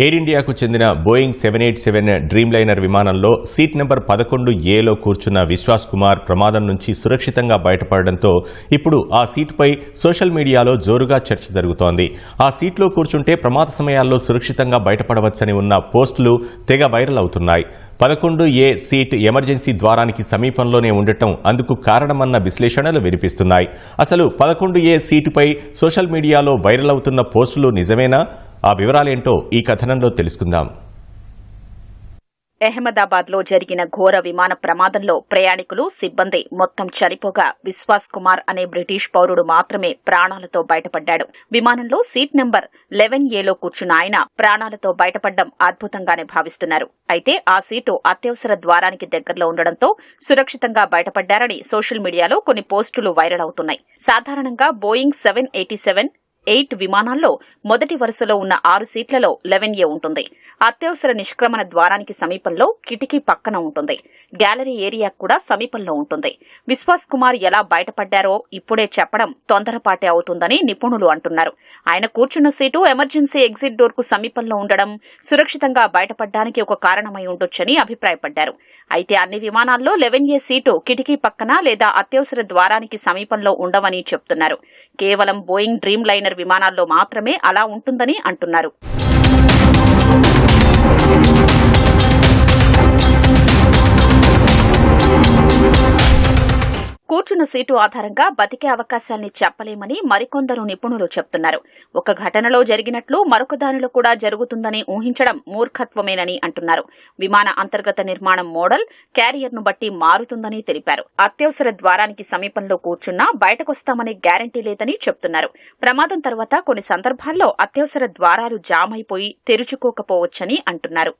Air ఇండియాకు చెందిన Boeing seven eight seven dreamliner విమానంలో సీట్ నెంబర్ పదకొండు ఏలో కూర్చున్న విశ్వాస్ కుమార్ ప్రమాదం నుంచి సురక్షితంగా బయటపడడంతో ఇప్పుడు ఆ సీటుపై సోషల్ మీడియాలో జోరుగా చర్చ జరుగుతోంది. ఆ సీట్లో కూర్చుంటే ప్రమాద సమయాల్లో సురక్షితంగా బయటపడవచ్చని ఉన్న పోస్టులు తెగ వైరల్ అవుతున్నాయి. పదకొండు ఏ సీట్ ఎమర్జెన్సీ ద్వారానికి సమీపంలోనే ఉండటం అందుకు కారణమన్న విశ్లేషణలు వినిపిస్తున్నాయి. అసలు పదకొండు ఏ సీటుపై సోషల్ మీడియాలో వైరల్ అవుతున్న పోస్టులు నిజమేనా? ఆ వివరాలేంటో ఈ కథనంలో తెలుసుకుందాం. అహ్మదాబాద్లో జరిగిన ఘోర విమాన ప్రమాదంలో ప్రయాణికులు సిబ్బంది మొత్తం చనిపోగా విశ్వాస్ కుమార్ అనే బ్రిటిష్ పౌరుడు మాత్రమే ప్రాణాలతో బయటపడ్డాడు. విమానంలో సీట్ నెంబర్ లెవెన్ ఏలో కూర్చున్న ఆయన ప్రాణాలతో బయటపడ్డం అద్భుతంగానే భావిస్తున్నారు. అయితే ఆ సీటు అత్యవసర ద్వారానికి దగ్గరలో ఉండడంతో సురక్షితంగా బయటపడ్డారని సోషల్ మీడియాలో కొన్ని పోస్టులు వైరల్ అవుతున్నాయి. సాధారణంగా Boeing seven eighty seven eight విమానాల్లో మొదటి వరుసలో ఉన్న ఆరు సీట్లలో లెవెన్ ఏ ఉంటుంది. అత్యవసర నిష్క్రమణ ద్వారానికి సమీపంలో కిటికీ పక్కన ఉంటుంది. గ్యాలరీ ఏరియా కూడా సమీపంలో ఉంటుంది. విశ్వాస్ కుమార్ ఎలా బయటపడ్డారో ఇప్పుడే చెప్పడం తొందరపాటే అవుతుందని నిపుణులు అంటున్నారు. ఆయన కూర్చున్న సీటు ఎమర్జెన్సీ ఎగ్జిట్ డోర్కు సమీపంలో ఉండడం సురక్షితంగా బయటపడడానికి ఒక కారణమై ఉండొచ్చని అభిప్రాయపడ్డారు. అయితే అన్ని విమానాల్లో లెవెన్ ఏ సీటు కిటికీ పక్కన లేదా అత్యవసర ద్వారానికి సమీపంలో ఉండవని చెప్తున్నారు. కేవలం బోయింగ్ డ్రీమ్ లైనర్ విమానాల్లో మాత్రమే అలా ఉంటుందని అంటున్నారు. కూర్చున్న సీటు ఆధారంగా బతికే అవకాశాల్ని చెప్పలేమని మరికొందరు నిపుణులు చెప్తున్నారు. ఒక ఘటనలో జరిగినట్లు మరొక దానిలో కూడా జరుగుతుందని ఊహించడం మూర్ఖత్వమేనని అంటున్నారు. విమాన అంతర్గత నిర్మాణం మోడల్ క్యారియర్ను బట్టి మారుతుందని తెలిపారు. అత్యవసర ద్వారానికి సమీపంలో కూర్చున్నా బయటకొస్తామనే గ్యారంటీ లేదని చెప్తున్నారు. ప్రమాదం తర్వాత కొన్ని సందర్భాల్లో అత్యవసర ద్వారాలు జామ్ అయిపోయి తెరుచుకోకపోవచ్చని అంటున్నారు.